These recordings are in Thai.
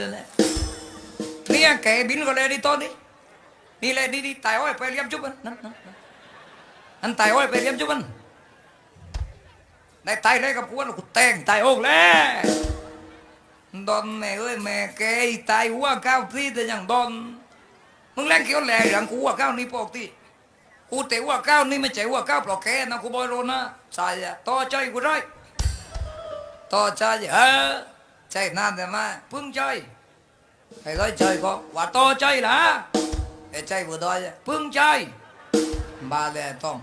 นั่นแหละเนี่ยแกบินก็เลยดิต้นนี่นี่เลยนี่นี่ตายอ้อยไปเลี้ยมจุบันนั่นนั่นนั่นตายอ้อยไปเลี้ยมจุบันได้ตายเลยกับกวนกูแต่งตายโอกแล้วดอนแม่เอ้ยแม่แกตายหัวก้าวที่แต่ยังดอนมึงแรงเกี่ยวแหล่หลังกูหัวก้าวนี่ปกติกูแต่หัวก้าวนี่ไม่ใช่หัวก้าวปล่าแกนะกูบอยโรนะใช่อะต่อใจกูได้ต่อใจเออ ใจนานแต่มาพึ่งใจ thầy nói chơi con quả to chơi là để chơi vừa đôi phương chơi ba lẻ tông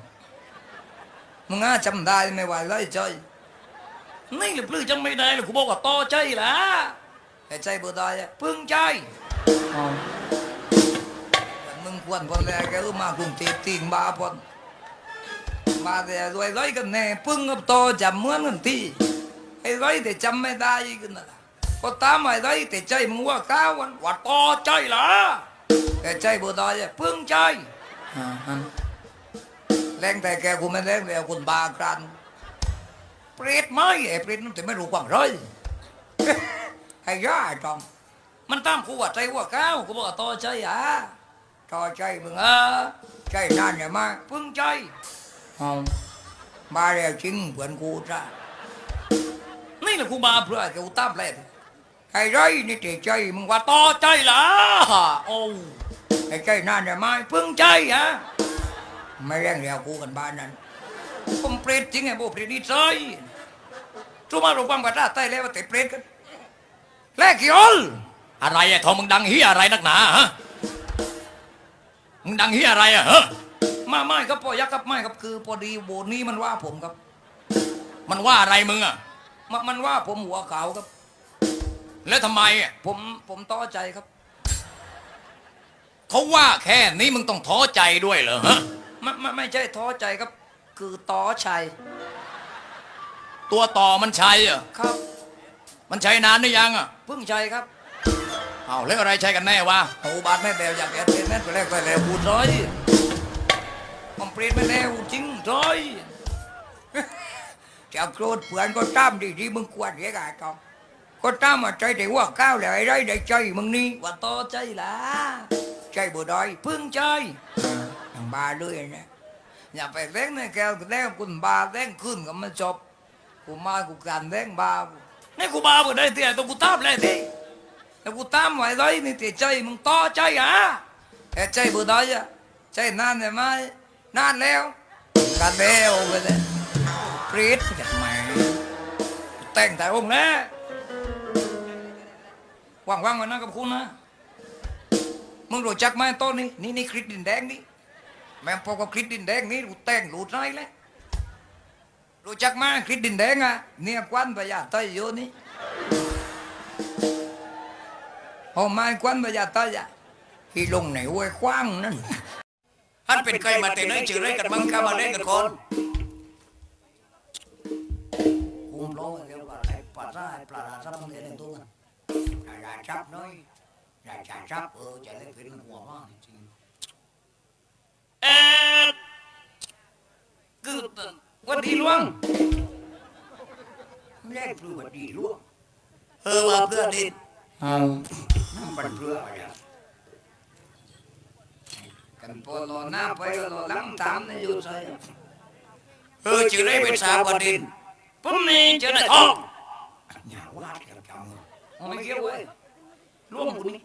มึงอะจำได้ไม่ไหวเลย chơi นี่หรือปลื้อจำไม่ได้หรือกูบอกว่าโตใจล่ะแต่ใจบ่ได้อะพึ่งใจมึงควรคนแรกก็มากรุงเทพตีนบาพนมาแต่รวยร้อยกันแน่พึ่งกับโตจำเหมือนกันที่ไอ้ร้อยแต่จำไม่ได้กันนะ ก็ตามไอ้ร้อยแต่ใจมึงว่าก้าววันว่าโตใจล่ะแต่ใจบ่ได้อะพึ่งใจอ่าฮะแรงแต่แกกูไม่แรงแล้วคุณบากันเปรตไหมไอ้เปรตนั่นแต่ไม่รู้ความร้อยไอ้ย่าไอ้จอมมันตามกูว่าใจว่าก้าวกูบอกว่าต่อใจอะต่อใจมึงเออใจนั่นเนี่ยมาพึ่งใจอ๋อมาแล้วจริงเหมือนกูจ้ะนี่แหละกูมาเพื่อให้กูตามแปลก ไอ้ไรนี่แต่ใจมึงว่าต่อใจเหรอโอ้ไอ้ใจนั่นเนี่ยไมาพึ่งใจอะไม่แรงแล้วกูกันบ้านนั้นผมเปรตจริงไงโบเปรตนี่ใจทุกมารูปความกระด้าใต้แล้วว่าแต่เปรตกันแลกกี่อลอะไรอะทองมึงดังเฮียอะไรนักหนาฮะมึงดังเฮียอะไรอะฮะมาไม่ครับพ่อยักษ์ครับไม่ครับคือพอดีโบนี้มันว่าผมครับ มันว่าอะไรมึงอะมันว่าผมหัวขาวครับ แล้วทำไมอะผมผมต้อใจครับ เขาว่าแค่นี้มึงต้องท้อใจด้วยเหรอฮะไม่ไม่ไม่ใช่ท้อใจครับ คือต้อชัยตัวต่อมันใช่อะครับ มันใช้นานหรือยังอะเพิ่งชัยครับเอาแล้วอะไรใช้กันแน่วะโอ้บาดแม่แดวอยากแอดเป็นแม่ไปแล้วไปแล้วพูดร้อยผมเปรตไม่แล้วจริงร้อยจะโกรธเพื่อนก็ตามดีที่มึงกวดเรียกอะไรก็ ก็ตามมาใจแต่ว่าก้าวแล้วไอ้ไรได้ใจมึงนี่ว่าต่อใจละใจบ่ได้พึ่งใจทางบาด้วยนะอย่าไปเล่นนะแกวแล่นคุณบาเล่นขึ้นก็มันจบกูมากูการเล่นบากูนี่กูบาบ่ได้เตี้ยต้องกูตามเลยทีแล้วกูตามไว้ไรนี่แต่ใจมึงต่อใจอะแต่ใจบ่ได้อะใจนานได้ไหมนานแล้วกันแล้วไปเลยเปรตจากไหนแต่งแต่องค์นะว่างๆไว้นะกับคุณนะ มึงรู้จักไหมต้นนี้นี่นี่คริสดินแดงนี่แม่งพอกับคริสดินแดงนี่กูแต่งรูดไรเลยรู้จักไหมคริสดินแดงอะเนี่ยควันพญาไตโยนี่โอ้ม่ควันพญาไตอะที่ลงในห้วยขว้างนั่นท่านเป็นใครมาแต่ไหนเจอไรกันมึงเข้ามาเล่นกันคนคุมโลงเรียกว่าไอ้ปลาซ่าไอ้ปลาราซับมันเรียนตัวกัน ไอ้ราซับน้อยไอ้ราซับเออจะเล่นเป็นหัวมากจริงเอ๊ะคือวันดีหลวงไม่ได้ปลือวันดีหลวงเออว่าเพื่อนดิเอาน้ำปันเพื่ออะไรอะกันพอรอหน้าไปก็รอหลังตามนี่อยู่ใช่เออชื่ออะไรเป็นสาวบดินผมนี่เจอหน้าท้องอย่าว่ากันจังเลยไม่เกี่ยวเว้ย หลวงกูนี่